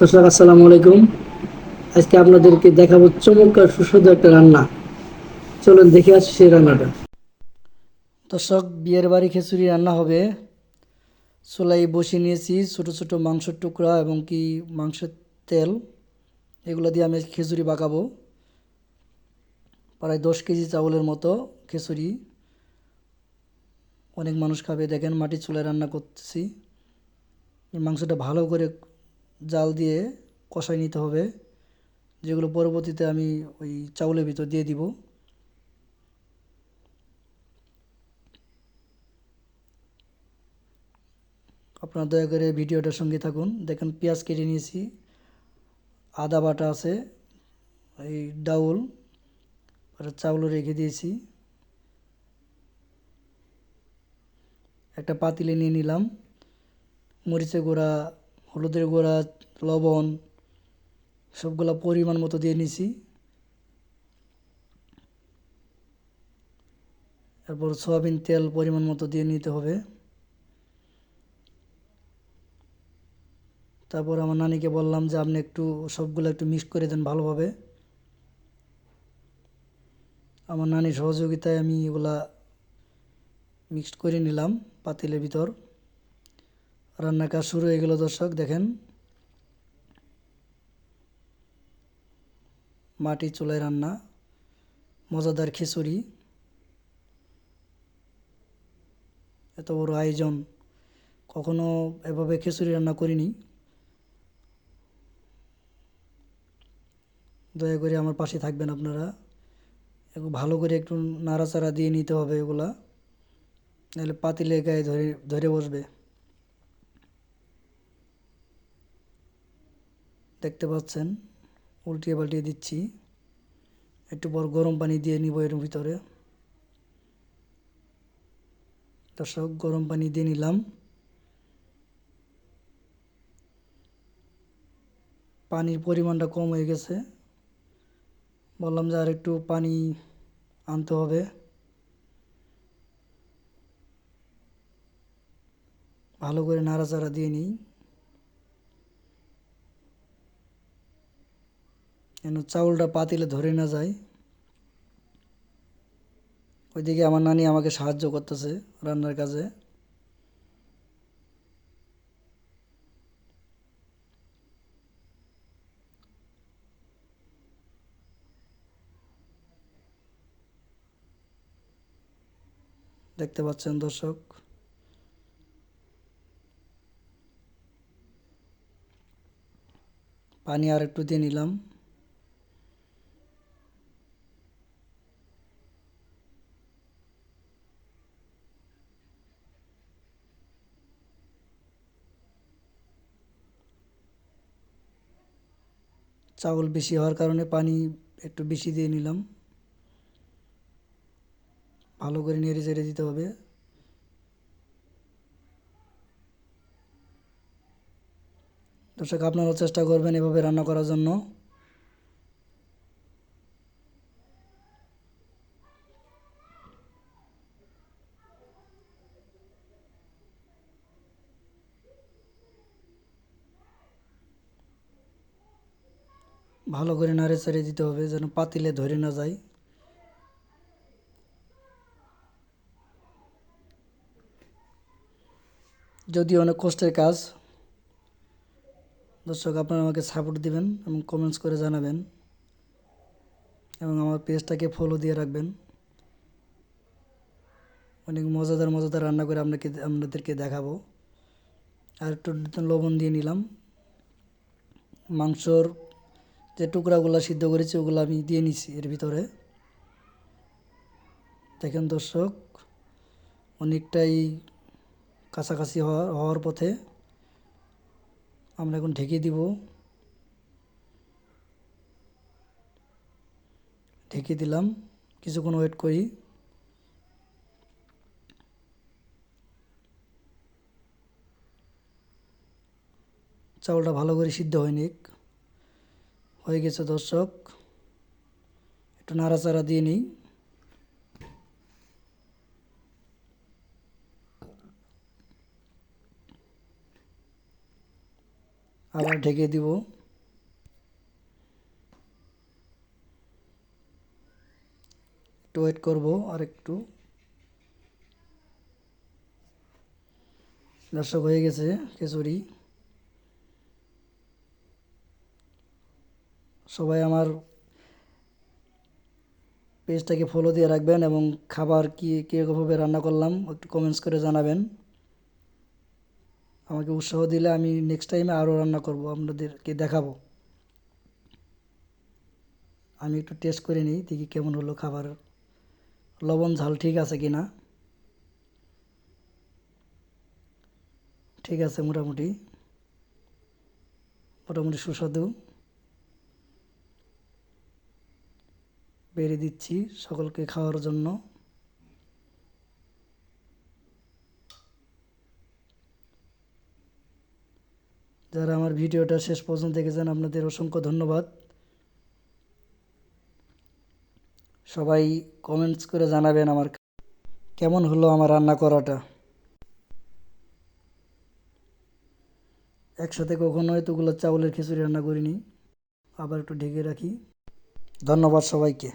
দর্শক, আসসালামু আলাইকুম। আজকে আপনাদেরকে দেখাবো চমৎকার সুস্বাদু একটা রান্না। চলুন দেখে আসি সেই রান্নাটা। দর্শক, বিয়ের বাড়ি খিচুড়ি রান্না হবে। চুলাই বসিয়ে নিয়েছি ছোটো ছোটো মাংসের টুকরা এবং কি মাংসের তেল। এগুলো দিয়ে আমি খিচুড়ি পাকাবো প্রায় দশ কেজি চাউলের মতো খিচুড়ি। অনেক মানুষ খাবে। দেখেন, মাটির চুলায় রান্না করতেছি। মাংসটা ভালো করে জাল দিয়ে কষাই নিতে হবে, যেগুলো পরবর্তীতে আমি ওই চাউলের ভিতর দিয়ে দিব। আপনারা দয়া করে ভিডিওটার সঙ্গে থাকুন। দেখেন পেঁয়াজ কেটে নিয়েছি, আদা বাটা আছে, এই ডাউল, আর চাউলও রেখে দিয়েছি। একটা পাতিলে নিয়ে নিলাম, মরিচের গুঁড়া হলুদের গুঁড়া, লবণ, সবগুলা পরিমাণ মতো দিয়ে নিছি। এরপর সয়াবিন তেল পরিমাণ মতো দিয়ে নিতে হবে। তারপর আমার নানিকে বললাম যে, আপনি একটু সবগুলো একটু মিক্স করে দেন ভালোভাবে। আমার নানির সহযোগিতায় আমি এগুলা মিক্সড করে নিলাম পাতিলের ভিতর। রান্নার কাজ শুরু হয়ে গেল দর্শক, দেখেন। মাটির চুলায় রান্না, মজাদার খিচুড়ি। এত বড় আয়োজন, কখনো এভাবে খিচুড়ি রান্না করিনি। দয়া করে আমার পাশে থাকবেন আপনারা। ভালো করে একটু নাড়াচাড়া দিয়ে নিতে হবে এগুলা। নাহলে পাতিলে গায়ে ধরে ধরে বসবে। দেখতে পাচ্ছেন, উল্টিয়ে পাল্টিয়ে দিচ্ছি। একটু পর গরম পানি দিয়ে নিব এর ভিতরে। দর্শক, গরম পানি দিয়ে নিলাম। পানির পরিমাণটা কম হয়ে গেছে। বললাম যে আর একটু পানি আনতে হবে। ভালো করে নাড়াচাড়া দিয়ে নিই। যেন চাউলটা পাতিলে ধরে না যায়। ওইদিকে আমার নানি আমাকে সাহায্য করতেছে রান্নার কাজে। দেখতে পাচ্ছেন দর্শক। পানি আর একটু দিয়ে নিলাম। চাউল বেশি হওয়ার কারণে পানি একটু বেশি দিয়ে নিলাম। ভালো করে নেড়ে চেড়ে দিতে হবে। দর্শক, আপনারাও চেষ্টা করবেন এভাবে রান্না করার জন্য। ভালো করে নাড়ে চাড়ে দিতে হবে যেন পাতিলে ধরে না যায়। যদি অনেক কষ্টের কাজ। দর্শক, আপনারা আমাকে সাপোর্ট দিবেন এবং কমেন্টস করে জানাবেন এবং আমার পেজটাকে ফলো দিয়ে রাখবেন। অনেক মজাদার মজাদার রান্না করে আপনাকে, আপনাদেরকে দেখাবো। আর একটু লবণ দিয়ে নিলাম। মাংসর যে টুকরাগুলো সিদ্ধ করেছি, ওগুলো আমি দিয়ে নিছি এর ভিতরে। দেখেন দর্শক, অনেকটাই কাছাকাছি হওয়া, হওয়ার পথে আমরা এখন ঢেকে দিব। ঢেকে দিলাম, কিছুক্ষণ ওয়েট করি। চাউলটা ভালো করে সিদ্ধ হয়নি। হয়ে গেছে দর্শক। একটু নাড়াচাড়া দিয়ে নিই। আবার ঢেকে দিব। একটু ওয়েট করব আর একটু। দর্শক, হয়ে গেছে খিচুড়ি। সবাই আমার পেজটাকে ফলো দিয়ে রাখবেন এবং খাবার কি, কীরকমভাবে রান্না করলাম, একটু কমেন্টস করে জানাবেন। আমাকে উৎসাহ দিলে আমি নেক্সট টাইমে আরও রান্না করব, আপনাদেরকে দেখাবো। আমি একটু টেস্ট করে নিই, দেখি কেমন হলো খাবার। লবণ, ঝাল ঠিক আছে কি না ঠিক আছে মোটামুটি। মোটামুটি সুস্বাদু। বেড়ে দিচ্ছি সকলকে খাওয়ার জন্য। যারা আমার ভিডিওটা শেষ পর্যন্ত দেখেছেন, আপনাদের অসংখ্য ধন্যবাদ। সবাই কমেন্টস করে জানাবেন আমার কেমন হলো আমার রান্না করাটা? একসাথে কখনো এতগুলো চাউলের খিচুড়ি রান্না করিনি। আবার একটু ঢেকে রাখি। ধন্যবাদ সবাইকে।